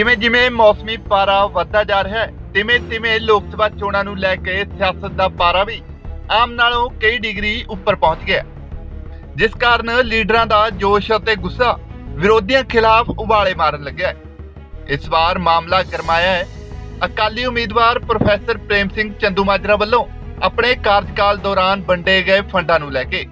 ਜਿਵੇਂ ਜਿਵੇਂ ਮੌਸਮੀ ਪਾਰਾ ਵੱਧਦਾ ਜਾ ਰਿਹਾ ਹੈ, ਤਿਵੇਂ ਤਿਵੇਂ ਲੋਕ ਸਭਾ ਚੋਣਾਂ ਨੂੰ ਲੈ ਕੇ ਸਿਆਸਤ ਦਾ ਪਾਰਾ ਵੀ ਆਮ ਨਾਲੋਂ ਕਈ ਡਿਗਰੀ ਉੱਪਰ ਪਹੁੰਚ ਗਿਆ ਜਿਸ ਕਾਰਨ ਲੀਡਰਾਂ ਦਾ ਜੋਸ਼ ਅਤੇ ਗੁੱਸਾ ਵਿਰੋਧੀਆਂ ਖਿਲਾਫ ਉਬਾਲੇ ਮਾਰਨ ਲੱਗਿਆ ਇਸ ਵਾਰ ਮਾਮਲਾ ਗਰਮਾਇਆ ਹੈ। ਅਕਾਲੀ ਉਮੀਦਵਾਰ ਪ੍ਰੋਫੈਸਰ ਪ੍ਰੇਮ ਸਿੰਘ ਚੰਦੂਮਾਜਰਾ ਵੱਲੋਂ ਆਪਣੇ ਕਾਰਜਕਾਲ ਦੌਰਾਨ ਵੰਡੇ ਗਏ ਫੰਡਾਂ ਨੂੰ ਲੈ ਕੇ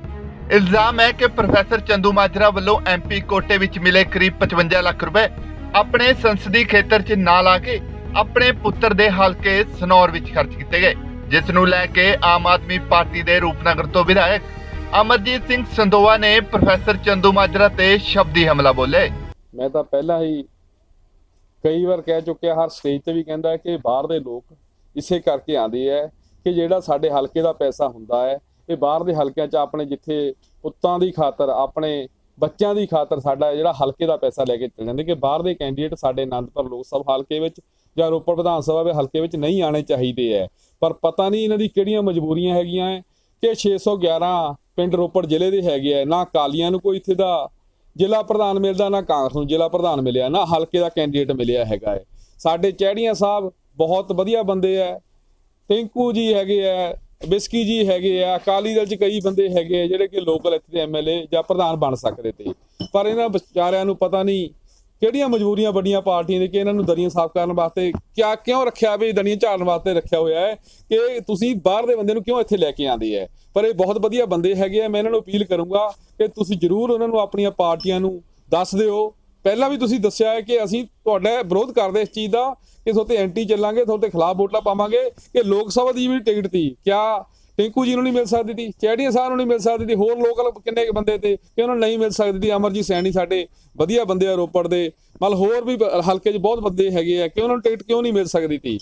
ਇਲਜ਼ਾਮ ਹੈ ਕਿ ਪ੍ਰੋਫੈਸਰ ਚੰਦੂਮਾਜਰਾ ਵੱਲੋਂ ਐਮਪੀ ਕੋਟੇ ਵਿੱਚ ਮਿਲੇ ਕਰੀਬ 55 ਲੱਖ ਰੁਪਏ ਆਪਣੇ ਸੰਸਦੀ ਖੇਤਰ 'ਚ ਨਾ ਲਾ ਕੇ ਆਪਣੇ ਪੁੱਤਰ ਦੇ ਹਲਕੇ ਸਨੌਰ ਵਿੱਚ ਖਰਚ ਕੀਤੇ ਗਏ, ਜਿਸ ਨੂੰ ਲੈ ਕੇ ਆਮ ਆਦਮੀ ਪਾਰਟੀ ਦੇ ਰੂਪਨਗਰ ਤੋਂ ਵਿਧਾਇਕ ਅਮਰਜੀਤ ਸਿੰਘ ਸੰਦੋਆ ਨੇ ਪ੍ਰੋਫੈਸਰ ਚੰਦੂਮਾਜਰਾ ਤੇ ਸ਼ਬਦੀ ਹਮਲਾ ਬੋਲੇ। ਮੈਂ ਤਾਂ ਪਹਿਲਾਂ ਹੀ ਕਈ ਵਾਰ ਕਹਿ ਚੁੱਕਿਆ, ਹਰ ਸਟੇਜ ਤੇ ਵੀ ਕਹਿੰਦਾ ਕਿ ਬਾਹਰ ਦੇ ਲੋਕ ਇਸੇ ਕਰਕੇ ਆਉਂਦੇ ਹੈ ਕਿ ਜਿਹੜਾ ਸਾਡੇ ਹਲਕੇ ਦਾ ਪੈਸਾ ਹੁੰਦਾ ਹੈ, ਇਹ ਬਾਹਰ ਦੇ ਹਲਕਿਆਂ 'ਚ ਆਪਣੇ ਜਿੱਥੇ ਪੁੱਤਾਂ ਦੀ ਖਾਤਰ ਆਪਣੇ ਬੱਚਿਆਂ ਦੀ ਖਾਤਰ ਸਾਡਾ ਜਿਹੜਾ ਹਲਕੇ ਦਾ ਪੈਸਾ ਲੈ ਕੇ ਚੱਲ ਜਾਂਦੇ ਕਿ ਬਾਹਰ ਦੇ ਕੈਂਡੀਡੇਟ ਸਾਡੇ ਅਨੰਦਪੁਰ ਲੋਕ ਸਭਾ ਹਲਕੇ ਵਿੱਚ ਜਾਂ ਰੋਪੜ ਵਿਧਾਨ ਸਭਾ ਦੇ ਹਲਕੇ ਵਿੱਚ ਨਹੀਂ ਆਣੇ ਚਾਹੀਦੇ ਹੈ ਪਰ ਪਤਾ ਨਹੀਂ ਇਹਨਾਂ ਦੀ ਕਿਹੜੀਆਂ ਮਜਬੂਰੀਆਂ ਹੈਗੀਆਂ ਹੈ ਕਿ 611 ਪਿੰਡ ਰੋਪੜ ਜ਼ਿਲ੍ਹੇ ਦੇ ਹੈਗੇ ਆ ਨਾ ਕਾਲੀਆਂ ਨੂੰ ਕੋਈ ਇੱਥੇ ਦਾ ਜ਼ਿਲ੍ਹਾ ਪ੍ਰਧਾਨ ਮਿਲਦਾ, ਨਾ ਕਾਂਗਰਸ ਨੂੰ ਜ਼ਿਲ੍ਹਾ ਪ੍ਰਧਾਨ ਮਿਲਿਆ, ਨਾ ਹਲਕੇ ਦਾ ਕੈਂਡੀਡੇਟ ਮਿਲਿਆ ਹੈਗਾ ਹੈ ਸਾਡੇ ਚਹਿੜੀਆਂ ਸਾਹਿਬ ਬਹੁਤ ਵਧੀਆ ਬੰਦੇ ਆ ਟਿੰਕੂ ਜੀ ਹੈਗੇ ਆ ਬਿਸਕੀ ਜੀ ਹੈਗੇ ਆ, ਅਕਾਲੀ ਦਲ ਚ ਕਈ ਬੰਦੇ ਹੈਗੇ ਆ ਜਿਹੜੇ ਕਿ ਲੋਕਲ ਇੱਥੇ ਦੇ ਐਮਐਲਏ ਜਾਂ ਪ੍ਰਧਾਨ ਬਣ ਸਕਦੇ ਤੇ। ਪਰ ਇਹਨਾਂ ਵਿਚਾਰਿਆਂ ਨੂੰ ਪਤਾ ਨਹੀਂ ਕਿਹੜੀਆਂ ਮਜਬੂਰੀਆਂ ਵੱਡੀਆਂ ਪਾਰਟੀਆਂ ਦੇ ਕਿ ਇਹਨਾਂ ਨੂੰ ਦਰੀਆਂ ਸਾਫ਼ ਕਰਨ ਵਾਸਤੇ ਕਿਆ ਕਿਉਂ ਰੱਖਿਆ ਵੀ ਦਰੀਆਂ ਝਾੜਨ ਵਾਸਤੇ ਰੱਖਿਆ ਹੋਇਆ ਹੈ ਕਿ ਤੁਸੀਂ ਬਾਹਰ ਦੇ ਬੰਦੇ ਨੂੰ ਕਿਉਂ ਇੱਥੇ ਲੈ ਕੇ ਆਂਦੇ ਹੈ? ਪਰ ਇਹ ਬਹੁਤ ਵਧੀਆ ਬੰਦੇ ਹੈਗੇ ਆ, ਮੈਂ ਇਹਨਾਂ ਨੂੰ ਅਪੀਲ ਕਰੂੰਗਾ ਕਿ ਤੁਸੀਂ ਜਰੂਰ ਉਹਨਾਂ ਨੂੰ ਆਪਣੀਆਂ ਪਾਰਟੀਆਂ ਨੂੰ ਦੱਸ ਦਿਓ ਪਹਿਲਾਂ ਵੀ ਤੁਸੀਂ ਦੱਸਿਆ ਹੈ ਕਿ ਅਸੀਂ ਤੁਹਾਡਾ ਵਿਰੋਧ ਕਰਦੇ ਇਸ ਚੀਜ਼ ਦਾ ਕਿ ਤੁਹਾਡੇ ਐਂਟੀ ਚੱਲਾਂਗੇ, ਤੁਹਾਡੇ ਖਿਲਾਫ ਵੋਟਾਂ ਪਾਵਾਂਗੇ, ਕਿ ਲੋਕ ਸਭਾ ਦੀ ਵੀ ਟਿਕਟ ਤੀ ਕਿਆ ਟਿੰਕੂ ਜੀ ਨੂੰ ਨਹੀਂ ਮਿਲ ਸਕਦੀ ਤੀ ਚੈੜੀਆਂ ਸਾਹਿਬ ਨੂੰ ਨਹੀਂ ਮਿਲ ਸਕਦੀ ਤੀ, ਹੋਰ ਲੋਕਲ ਕਿੰਨੇ ਕੁ ਬੰਦੇ ਤੇ ਕਿ ਉਹਨਾਂ ਨੂੰ ਨਹੀਂ ਮਿਲ ਸਕਦੀ ਤੀ, ਅਮਰਜੀਤ ਸੈਣੀ ਸਾਡੇ ਵਧੀਆ ਬੰਦੇ ਆ ਰੋਪੜ ਦੇ, ਮਤਲਬ ਹੋਰ ਵੀ ਹਲਕੇ 'ਚ ਬਹੁਤ ਬੰਦੇ ਹੈਗੇ ਆ, ਕਿ ਉਹਨਾਂ ਨੂੰ ਟਿਕਟ ਕਿਉਂ ਨਹੀਂ ਮਿਲ ਸਕਦੀ ਤੀ?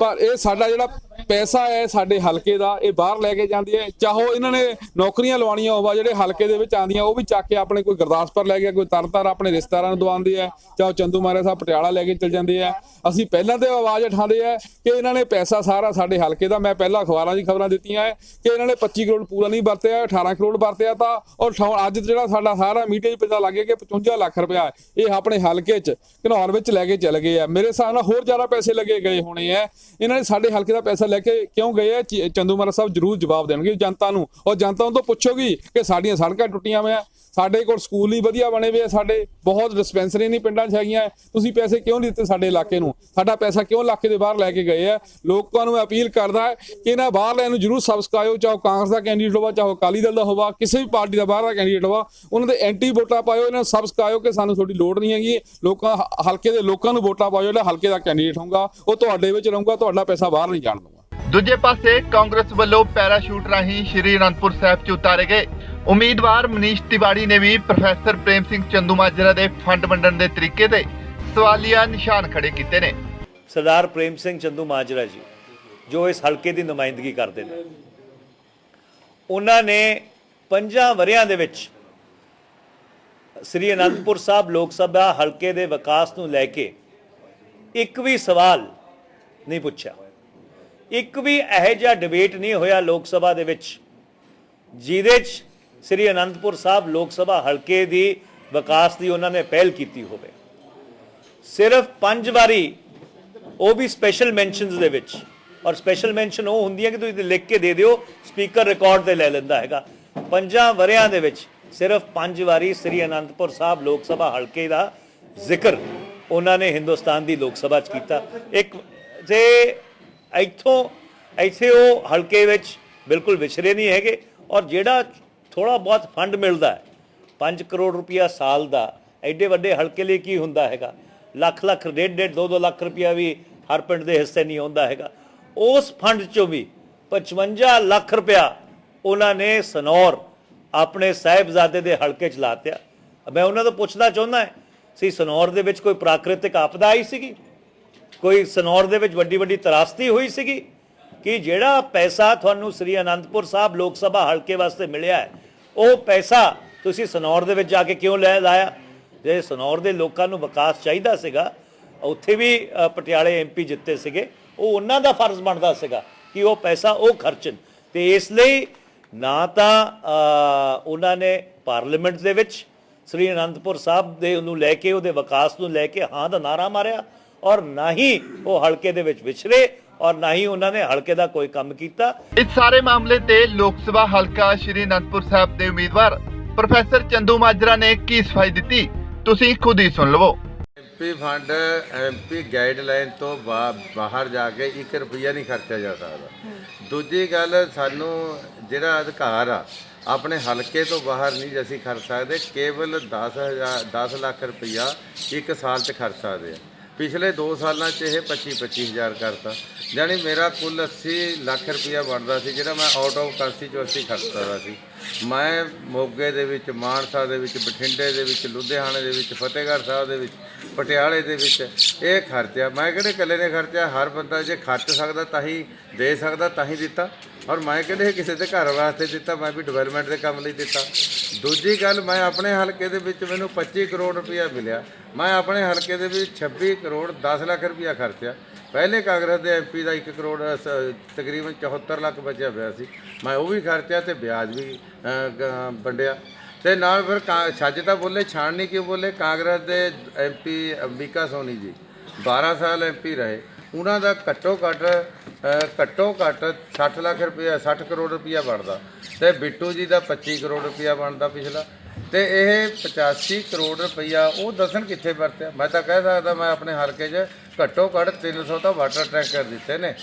ਪਰ ਇਹ ਸਾਡਾ ਜਿਹੜਾ ਪੈਸਾ ਹੈ ਸਾਡੇ ਹਲਕੇ ਦਾ, ਇਹ ਬਾਹਰ ਲੈ ਕੇ ਜਾਂਦੀ ਹੈ। ਚਾਹੋ ਇਹਨਾਂ ਨੇ ਨੌਕਰੀਆਂ ਲਵਾਉਣੀਆਂ ਹੋਵਾ, ਜਿਹੜੇ ਹਲਕੇ ਦੇ ਵਿੱਚ ਆਉਂਦੀਆਂ, ਉਹ ਵੀ ਚੱਕ ਕੇ ਆਪਣੇ ਕੋਈ ਗੁਰਦਾਸਪੁਰ ਲੈ ਗਿਆ ਕੋਈ ਤਰਨਤਾਰਨ ਆਪਣੇ ਰਿਸ਼ਤੇਦਾਰਾਂ ਨੂੰ ਦਵਾਉਂਦੇ ਆ ਚਾਹੋ ਚੰਦੂ ਮਾਰੇ ਸਾਹਿਬ ਪਟਿਆਲਾ ਲੈ ਕੇ ਚਲ ਜਾਂਦੇ ਆ ਅਸੀਂ ਪਹਿਲਾਂ ਤੇ ਆਵਾਜ਼ ਉਠਾਉਂਦੇ ਆ ਕਿ ਇਹਨਾਂ ਨੇ ਪੈਸਾ ਸਾਰਾ ਸਾਡੇ ਹਲਕੇ ਦਾ, ਮੈਂ ਪਹਿਲਾਂ ਅਖਬਾਰਾਂ ਦੀ ਖਬਰਾਂ ਦਿੱਤੀਆਂ ਹੈ ਕਿ ਇਹਨਾਂ ਨੇ 25 ਕਰੋੜ ਪੂਰਾ ਨਹੀਂ ਵਰਤਿਆ 18 ਕਰੋੜ ਵਰਤਿਆ ਤਾਂ, ਔਰ ਠਾ- ਅੱਜ ਜਿਹੜਾ ਸਾਡਾ ਸਾਰਾ ਮੀਡੀਆ 'ਚ ਪਤਾ ਲੱਗ ਗਿਆ ਕਿ 55 ਲੱਖ ਰੁਪਇਆ ਇਹ ਆਪਣੇ ਹਲਕੇ 'ਚ ਘਨੌਰ ਵਿੱਚ ਲੈ ਕੇ ਚਲੇ ਗਏ ਆ ਮੇਰੇ ਹਿਸਾਬ ਨਾਲ ਹੋਰ ਜ਼ਿਆਦਾ ਪੈਸੇ ਲੱਗੇ ਗਏ ਹੋਣੇ ਆ ਇਹਨਾਂ ਨੇ ਸਾਡੇ ਹਲਕੇ ਦਾ ਪੈਸਾ ਲੈ ਕੇ ਕਿਉਂ ਗਏ ਆ? ਚ- ਚੰਦੂ ਮਾਰਾ ਸਾਹਿਬ ਜ਼ਰੂਰ ਜਵਾਬ ਦੇਣਗੇ ਜਨਤਾ ਨੂੰ। ਔਰ ਜਨਤਾ ਨੂੰ ਤੋਂ ਪੁੱਛੋਗੀ ਕਿ ਸਾਡੀਆਂ ਸੜਕਾਂ ਟੁੱਟੀਆਂ ਹੋਈਆਂ, ਸਾਡੇ ਕੋਲ ਸਕੂਲ ਹੀ ਵਧੀਆ ਬਣੇ ਹੋਏ ਆ, ਸਾਡੇ ਬਹੁਤ ਡਿਸਪੈਂਸਰੀ ਨਹੀਂ ਪਿੰਡਾਂ 'ਚ ਹੈਗੀਆਂ। ਤੁਸੀਂ ਪੈਸੇ ਕਿਉਂ ਨਹੀਂ ਦਿੱਤੇ ਸਾਡੇ ਇਲਾਕੇ ਨੂੰ? ਸਾਡਾ ਪੈਸਾ ਕਿਉਂ ਇਲਾਕੇ ਦੇ ਬਾਹਰ ਲੈ ਕੇ ਗਏ ਆ? ਲੋਕਾਂ ਨੂੰ ਮੈਂ ਅਪੀਲ ਕਰਦਾ ਕਿ ਇਹਨਾਂ ਬਾਹਰਲਿਆਂ ਨੂੰ ਜ਼ਰੂਰ ਸਬਸਕ੍ਰਾਈਬ ਚਾਹੋ ਕਾਂਗਰਸ ਦਾ ਕੈਂਡੀਡੇਟ ਹੋਵਾ, ਚਾਹੋ ਅਕਾਲੀ ਦਲ ਦਾ ਹੋਵਾ, ਕਿਸੇ ਵੀ ਪਾਰਟੀ ਦਾ ਬਾਹਰ ਦਾ ਕੈਂਡੀਡੇਟ ਹੋਵਾ, ਉਹਨਾਂ ਦੇ ਐਂਟੀ ਵੋਟਾਂ ਪਾਇਓ, ਇਹਨਾਂ ਨੂੰ ਸਬਸਕ੍ਰਾਈਬ ਕਿ ਸਾਨੂੰ ਤੁਹਾਡੀ ਲੋੜ ਨਹੀਂ ਹੈਗੀ। ਲੋਕਾਂ ਹਲਕੇ ਦੇ ਲੋਕਾਂ ਨੂੰ ਵੋਟਾਂ ਪਾਇਓ, ਜਿਹੜਾ ਹਲਕੇ ਦਾ ਕੈਂਡੀਡੇਟ ਹੋਊਗਾ, ਉਹ ਤੁਹਾਡੇ ਵਿੱਚ ਰਹੂਗਾ, ਤੁਹਾਡਾ ਪੈਸਾ ਬਾਹਰ ਨਹੀਂ ਜਾਣ ਦਊਗਾ। ਦੂਜੇ ਪਾਸੇ ਕਾਂਗਰਸ ਵੱਲੋਂ ਪੈਰਾਸ਼ੂਟ ਰਾਹੀਂ ਸ਼੍ਰੀ ਅਨੰਦਪੁਰ ਸਾਹਿਬ 'ਚ ਉਤਾਰੇ ਗਏ। ਉਮੀਦਵਾਰ ਮਨੀਸ਼ ਤਿਵਾੜੀ ਨੇ ਵੀ ਪ੍ਰੋਫੈਸਰ ਪ੍ਰੇਮ ਸਿੰਘ ਚੰਦੂਮਾਜਰਾ ਦੇ ਫੰਡ ਵੰਡਣ ਦੇ ਤਰੀਕੇ ਤੇ ਸਵਾਲੀਆ ਨਿਸ਼ਾਨ ਖੜੇ ਕੀਤੇ ਨੇ। ਸਰਦਾਰ ਪ੍ਰੇਮ ਸਿੰਘ ਚੰਦੂ ਜੀ, ਜੋ ਇਸ ਹਲਕੇ ਦੀ ਨੁਮਾਇੰਦਗੀ ਕਰਦੇ ਨੇ। ਉਹਨਾਂ ਨੇ ਪੰਜਾਂ ਵਰਿਆਂ ਦੇ ਵਿੱਚ ਸ੍ਰੀ ਅਨੰਦਪੁਰ ਸਾਹਿਬ ਲੋਕ ਸਭਾ ਹਲਕੇ ਦੇ ਵਿਕਾਸ ਨੂੰ ਲੈ ਕੇ ਇੱਕ ਵੀ ਸਵਾਲ ਨਹੀਂ ਪੁੱਛਿਆ। ਇੱਕ ਵੀ ਇਹੋ ਜਿਹਾ ਡਿਬੇਟ ਨਹੀਂ ਹੋਇਆ ਲੋਕ ਸਭਾ ਦੇ ਵਿੱਚ, ਜਿਹਦੇ 'ਚ ਸ੍ਰੀ ਅਨੰਦਪੁਰ ਸਾਹਿਬ ਲੋਕ ਸਭਾ ਹਲਕੇ ਦੀ ਵਿਕਾਸ ਦੀ ਉਹਨਾਂ ਨੇ ਪਹਿਲ ਕੀਤੀ ਹੋਵੇ। ਸਿਰਫ ਪੰਜ ਵਾਰੀ ਉਹ ਵੀ ਸਪੈਸ਼ਲ ਮੈਂਸ਼ਨਸ ਦੇ ਵਿੱਚ, ਔਰ ਸਪੈਸ਼ਲ ਮੈਂਸ਼ਨ ਉਹ ਹੁੰਦੀ ਹੈ ਕਿ ਤੁਸੀਂ ਲਿਖ ਕੇ ਦੇ ਦਿਓ ਸਪੀਕਰ ਰਿਕਾਰਡ ਤੇ ਲੈ ਲੈਂਦਾ ਹੈਗਾ। ਪੰਜਾਂ ਵਰਿਆਂ ਦੇ ਵਿੱਚ ਸਿਰਫ ਪੰਜ ਵਾਰੀ ਸ੍ਰੀ ਅਨੰਦਪੁਰ ਸਾਹਿਬ ਲੋਕ ਸਭਾ ਹਲਕੇ ਦਾ ਜ਼ਿਕਰ ਉਹਨਾਂ ਨੇ ਹਿੰਦੁਸਤਾਨ ਦੀ ਲੋਕ ਸਭਾ 'ਚ ਕੀਤਾ। ਇੱਕ ਤੇ ਇੱਥੋਂ ਇੱਥੇ ਉਹ ਹਲਕੇ ਵਿੱਚ ਬਿਲਕੁਲ ਵਿਛਰੇ ਨਹੀਂ ਹੈਗੇ ਔਰ ਜਿਹੜਾ ਥੋੜਾ ਬਹੁਤ ਫੰਡ ਮਿਲਦਾ ਹੈ 5 ਕਰੋੜ ਰੁਪਇਆ ਸਾਲ ਦਾ, ਐਡੇ ਵੱਡੇ ਹਲਕੇ ਲਈ ਕੀ ਹੁੰਦਾ ਹੈਗਾ? ਲੱਖ ਲੱਖ, ਡੇਢ ਡੇਢ 2 2 ਲੱਖ ਰੁਪਇਆ ਵੀ ਹਰ ਪਿੰਡ ਦੇ ਹਿੱਸੇ ਨਹੀਂ ਆਉਂਦਾ ਹੈਗਾ। ਉਸ ਫੰਡ ਚੋਂ ਵੀ 55 ਲੱਖ ਰੁਪਇਆ ਉਹਨਾਂ ਨੇ ਸਨੌਰ ਆਪਣੇ ਸਾਹਿਬਜ਼ਾਦੇ ਦੇ ਹਲਕੇ ਚ ਲਾਤਿਆ ਮੈਂ ਉਹਨਾਂ ਤੋਂ ਪੁੱਛਣਾ ਚਾਹੁੰਦਾ ਸੀ ਸਨੌਰ ਦੇ ਵਿੱਚ ਕੋਈ ਪ੍ਰਾਕ੍ਰਿਤਿਕ ਆਪਦਾ ਆਈ ਸੀਗੀ? ਕੋਈ ਸਨੌਰ ਦੇ ਵਿੱਚ ਵੱਡੀ ਵੱਡੀ ਤਰਾਸਤੀ ਹੋਈ ਸੀਗੀ ਕਿ ਜਿਹੜਾ ਪੈਸਾ ਤੁਹਾਨੂੰ ਸ੍ਰੀ ਅਨੰਦਪੁਰ ਸਾਹਿਬ ਲੋਕ ਸਭਾ ਹਲਕੇ ਵਾਸਤੇ ਮਿਲਿਆ ਹੈ ਉਹ ਪੈਸਾ ਤੁਸੀਂ ਸਨੌਰ ਦੇ ਵਿੱਚ ਜਾ ਕੇ ਕਿਉਂ ਲੈ ਲਾਇਆ? ਜੇ ਸਨੌਰ ਦੇ ਲੋਕਾਂ ਨੂੰ ਵਿਕਾਸ ਚਾਹੀਦਾ ਸੀਗਾ ਉੱਥੇ ਵੀ ਅ, ਪਟਿਆਲੇ ਐਮਪੀ ਜਿੱਤੇ ਸੀਗੇ ਉਹ ਉਹਨਾਂ ਦਾ ਫਰਜ਼ ਬਣਦਾ ਸੀਗਾ ਕਿ ਉਹ ਪੈਸਾ ਉਹ ਖਰਚਣ। ਤੇ ਇਸ ਲਈ ਨਾ ਤਾਂ ਉਹਨਾਂ ਨੇ ਪਾਰਲੀਮੈਂਟ ਦੇ ਵਿੱਚ ਸ੍ਰੀ ਅਨੰਦਪੁਰ ਸਾਹਿਬ ਦੇ ਨੂੰ ਲੈ ਕੇ ਉਹਦੇ ਵਿਕਾਸ ਨੂੰ ਲੈ ਕੇ ਹਾਂ ਦਾ ਨਾਰਾ ਮਾਰਿਆ ਔਰ ਨਾ ਹੀ ਉਹ ਹਲਕੇ ਦੇ ਵਿੱਚ ਵਿਚਰੇ ਔਰ ਨਾ ਹੀ ਉਹਨਾਂ ਨੇ ਹਲਕੇ ਦਾ ਕੋਈ ਕੰਮ ਕੀਤਾ। ਇਸ ਸਾਰੇ ਮਾਮਲੇ ਤੇ ਲੋਕ ਸਭਾ ਹਲਕਾ ਸ਼੍ਰੀ ਅਨੰਦਪੁਰ ਸਾਹਿਬ ਦੇ ਉਮੀਦਵਾਰ ਪ੍ਰੋਫੈਸਰ ਚੰਦੂ ਮਾਜਰਾ ਨੇ ਕੀ ਸਫ਼ਾਈ ਦਿੱਤੀ? ਤੁਸੀਂ ਖੁਦ ਹੀ ਸੁਣ ਲਵੋ। ਐਮਪੀ ਫੰਡ ਐਮਪੀ ਗਾਈਡਲਾਈਨ ਤੋਂ ਬਾਹਰ ਜਾ ਕੇ 1 ਰੁਪਿਆ ਨਹੀਂ ਖਰਚਿਆ ਜਾ ਸਕਦਾ। ਦੂਜੀ ਗੱਲ ਸਾਨੂੰ ਜਿਹੜਾ ਅਧਿਕਾਰ ਆ ਆਪਣੇ ਹਲਕੇ ਤੋਂ ਬਾਹਰ ਨਹੀਂ ਅਸੀਂ ਖਰਚ ਸਕਦੇ ਕੇਵਲ 10000 10 ਲੱਖ ਰੁਪਈਆ ਇੱਕ ਸਾਲ 'ਚ ਖਰਚ ਸਕਦੇ ਆ। ਪਿਛਲੇ 2 ਸਾਲਾਂ 'ਚ ਇਹ 25 25000 ਕਰਤਾ। ਯਾਨੀ ਮੇਰਾ ਕੁੱਲ 80 ਲੱਖ ਰੁਪਇਆ ਬਣਦਾ ਸੀ, ਜਿਹੜਾ ਮੈਂ ਆਊਟ ਆਫ ਕੰਸਟੀਚੁਐਂਸੀ ਖਰਚ ਸਕਦਾ ਸੀ। ਮੈਂ ਮੋਗੇ ਦੇ ਵਿੱਚ, ਮਾਨਸਾ ਦੇ ਵਿੱਚ, ਬਠਿੰਡੇ ਦੇ ਵਿੱਚ, ਲੁਧਿਆਣੇ ਦੇ ਵਿੱਚ, ਫਤਿਹਗੜ੍ਹ ਸਾਹਿਬ ਦੇ ਵਿੱਚ, ਪਟਿਆਲੇ ਦੇ ਵਿੱਚ ਇਹ ਖਰਚਿਆ ਮੈਂ ਕਿਹੜੇ ਇਕੱਲੇ ਨੇ ਖਰਚਿਆ ਹਰ ਬੰਦਾ ਜੇ ਖਰਚ ਸਕਦਾ ਤਾਂ ਹੀ ਦੇ ਸਕਦਾ, ਤਾਂ ਹੀ ਦਿੱਤਾ। ਔਰ ਮੈਂ ਕਿਹੜੇ ਕਿਸੇ ਦੇ ਘਰ ਵਾਸਤੇ ਦਿੱਤਾ? ਮੈਂ ਵੀ ਡਿਵੈਲਪਮੈਂਟ ਦੇ ਕੰਮ ਲਈ ਦਿੱਤਾ। ਦੂਜੀ ਗੱਲ, ਮੈਂ ਆਪਣੇ ਹਲਕੇ ਦੇ ਵਿੱਚ ਮੈਨੂੰ 25 ਕਰੋੜ ਰੁਪਇਆ ਮਿਲਿਆ। ਮੈਂ ਆਪਣੇ ਹਲਕੇ ਦੇ ਵਿੱਚ 26 ਕਰੋੜ 10 ਲੱਖ ਰੁਪਇਆ ਖਰਚਿਆ। ਪਹਿਲੇ ਕਾਂਗਰਸ ਦੇ ਐਮਪੀ ਦਾ 1 ਕਰੋੜ ਸ- ਤਕਰੀਬਨ 74 ਲੱਖ ਬਚਿਆ ਪਿਆ ਸੀ। ਮੈਂ ਉਹ ਵੀ ਖਰਚਿਆ ਤੇ ਵਿਆਜ ਵੀ ਅ, ਗ- ਵੰਡਿਆ। ਤੇ ਨਾਲ ਫਿਰ ਕਾ- ਛੱਜ ਤਾਂ ਬੋਲੇ ਛਾਣ ਨਹੀਂ ਕਿਉਂ ਬੋਲੇ? ਕਾਂਗਰਸ ਦੇ ਐਮਪੀ ਅੰਬਿਕਾ ਸੋਨੀ ਜੀ 12 ਸਾਲ ਐਮਪੀ ਰਹੇ। ਉਹਨਾਂ ਦਾ ਘੱਟੋ ਘੱਟ ਅ, ਘੱਟੋ ਘੱਟ 60 ਲੱਖ ਰੁਪਇਆ 60 ਕਰੋੜ ਰੁਪਇਆ ਬਣਦਾ। ਤੇ ਬਿੱਟੂ ਜੀ ਦਾ 25 ਕਰੋੜ ਰੁਪਇਆ ਬਣਦਾ ਪਿਛਲਾ। ਤੇ ਇਹ 85 ਕਰੋੜ ਰੁਪਇਆ ਉਹ ਦੱਸਣ ਕਿੱਥੇ ਵਰਤਿਆ? ਮੈਂ ਤਾਂ ਕਹਿ ਸਕਦਾ ਮੈਂ ਆਪਣੇ ਹਲਕੇ 'ਚ ਘੱਟੋ ਘੱਟ 300 ਤਾਂ ਵਾਟਰ ਟੈਂਕਰ ਦਿੱਤੇ ਨੇ।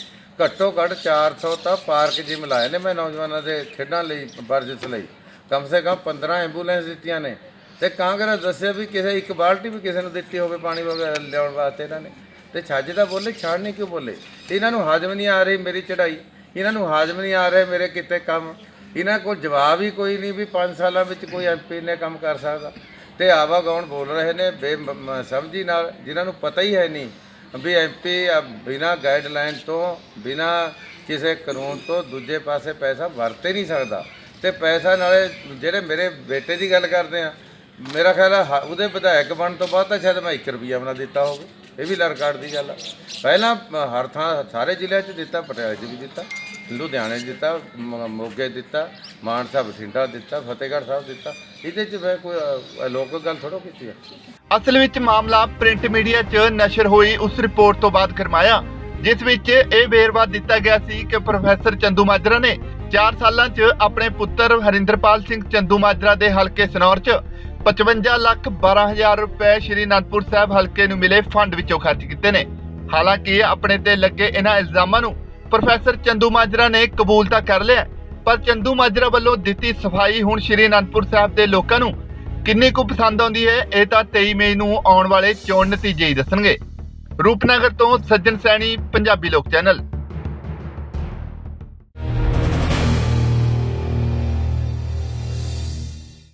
ਘੱਟੋ ਘੱਟ 400 ਤਾਂ ਪਾਰਕ ਜਿਮ ਲਾਏ ਨੇ ਮੈਂ ਨੌਜਵਾਨਾਂ ਦੇ ਖੇਡਾਂ ਲਈ, ਵਰਜਿਸ਼ ਲਈ। ਕਮ ਸੇ ਕਮ 15 ਐਂਬੂਲੈਂਸ ਦਿੱਤੀਆਂ ਨੇ। ਤੇ ਕਾਂਗਰਸ ਦੱਸਿਆ ਵੀ ਕਿਸੇ, ਇੱਕ ਬਾਲਟੀ ਵੀ ਕਿਸੇ ਨੂੰ ਦਿੱਤੀ ਹੋਵੇ ਪਾਣੀ ਵਗੈਰਾ ਲਿਆਉਣ ਵਾਸਤੇ ਇਹਨਾਂ ਨੇ। ਤੇ ਛੱਜ ਦਾ ਬੋਲੇ ਛਾੜ ਨਹੀਂ ਕਿਉਂ ਬੋਲੇ? ਇਹਨਾਂ ਨੂੰ ਹਾਜ਼ਮ ਨਹੀਂ ਆ ਰਹੀ ਮੇਰੀ ਚੜ੍ਹਾਈ। ਇਹਨਾਂ ਨੂੰ ਹਾਜ਼ਮ ਨਹੀਂ ਆ ਰਹੇ ਮੇਰੇ ਕਿਤੇ ਕੰਮ। ਇਹਨਾਂ ਕੋਲ ਜਵਾਬ ਹੀ ਕੋਈ ਨਹੀਂ ਵੀ 5 ਸਾਲਾਂ ਵਿੱਚ ਕੋਈ ਐਮਪੀ ਨੇ ਕੰਮ ਕਰ ਸਕਦਾ। ਤੇ ਆਵਾਗੌਣ ਬੋਲ ਰਹੇ ਨੇ ਬੇ ਸਮਝੀ ਨਾਲ, ਜਿਨ੍ਹਾਂ ਨੂੰ ਪਤਾ ਹੀ ਹੈ ਨਹੀਂ। ਵੀ ਐਮਪੀ ਬਿਨਾ ਗਾਈਡਲਾਈਨ ਤੋਂ, ਬਿਨਾ ਕਿਸੇ ਕਾਨੂੰਨ ਤੋਂ ਦੂਜੇ ਪਾਸੇ ਪੈਸਾ ਵਰਤੇ ਨਹੀਂ ਸਕਦਾ। ਤੇ ਪੈਸਾ ਨਾਲੇ ਜਿਹੜੇ ਮੇਰੇ ਬੇਟੇ ਦੀ ਗੱਲ ਕਰਦੇ ਆ, ਮੇਰਾ ਖਿਆਲ ਆ, ਹ- ਉਹਦੇ ਵਿਧਾਇਕ ਬਣਨ ਤੋਂ ਬਾਅਦ ਤਾਂ ਸ਼ਾਇਦ ਮੈਂ 1 ਰੁਪਿਆ ਬਣਾ ਦਿੱਤਾ ਹੋਵੇ। ਇਹ ਵੀ ਲਰਕਾਰਡ ਦੀ ਗੱਲ ਆ। ਪਹਿਲਾਂ ਹਰ ਥਾਂ ਸਾਰੇ ਜ਼ਿਲ੍ਹਿਆਂ 'ਚ ਦਿੱਤਾ ਪਟਿਆਲੇ 'ਚ ਵੀ ਦਿੱਤਾ ਲੁਧਿਆਣੇ 'ਚ ਦਿੱਤਾ ਮੋਗੇ ਦਿੱਤਾ ਮਾਨਸਾ ਬਠਿੰਡਾ ਦਿੱਤਾ ਫਤਿਹਗੜ੍ਹ ਸਾਹਿਬ ਦਿੱਤਾ। ਇਹਦੇ 'ਚ ਮੈਂ ਕੋਈ ਅ, ਗੱਲ ਥੋੜੋ ਕੀਤੀ ਆ। ਅਸਲ ਵਿੱਚ ਮਾਮਲਾ ਪ੍ਰਿੰਟ ਮੀਡੀਆ 'ਚ ਨਸ਼ਰ ਹੋਈ ਉਸ ਰਿਪੋਰਟ ਤੋਂ ਬਾਅਦ ਗਰਮਾਇਆ। ਜਿਸ ਵਿੱਚ ਇਹ ਵੇਰਵਾ ਦਿੱਤਾ ਗਿਆ ਸੀ ਕਿ ਪ੍ਰੋਫੈਸਰ ਚੰਦੂ ਮਾਜਰਾ ਨੇ 4 ਸਾਲਾਂ 'ਚ ਆਪਣੇ ਪੁੱਤਰ ਹਰਿੰਦਰਪਾਲ ਸਿੰਘ ਚੰਦੂ ਮਾਜਰਾ ਦੇ ਹਲਕੇ ਸਨੌਰ 'ਚ 55 ਲੱਖ 12 ਹਜ਼ਾਰ ਰੁਪਏ ਸ਼੍ਰੀ ਅਨੰਦਪੁਰ ਸਾਹਿਬ ਹਲਕੇ ਨੂੰ ਮਿਲੇ ਫੰਡ ਵਿੱਚੋਂ ਖਰਚ ਕੀਤੇ ਨੇ। ਹਾਲਾਂਕਿ ਆਪਣੇ ਤੇ ਲੱਗੇ ਇਹਨਾਂ ਇਲਜ਼ਾਮਾਂ ਨੂੰ ਪ੍ਰੋਫੈਸਰ ਚੰਦੂ ਮਾਜਰਾ ਨੇ ਕਬੂਲ ਤਾਂ ਕਰ ਲਿਆ, ਪਰ ਚੰਦੂ ਮਾਜਰਾ ਵੱਲੋਂ ਦਿੱਤੀ ਸਫ਼ਾਈ ਹੁਣ ਸ਼੍ਰੀ ਅਨੰਦਪੁਰ ਸਾਹਿਬ ਦੇ ਲੋਕਾਂ ਨੂੰ ਕਿੰਨੀ ਕੁ ਪਸੰਦ ਆਉਂਦੀ ਹੈ, ਇਹ ਤਾਂ 23 ਮਈ ਨੂੰ ਆਉਣ ਵਾਲੇ ਚੋਣ ਨਤੀਜੇ ਹੀ ਦੱਸਣਗੇ। ਰੂਪਨਗਰ ਤੋਂ ਸੱਜਣ ਸੈਣੀ ਪੰਜਾਬੀ ਲੋਕ ਚੈਨਲ।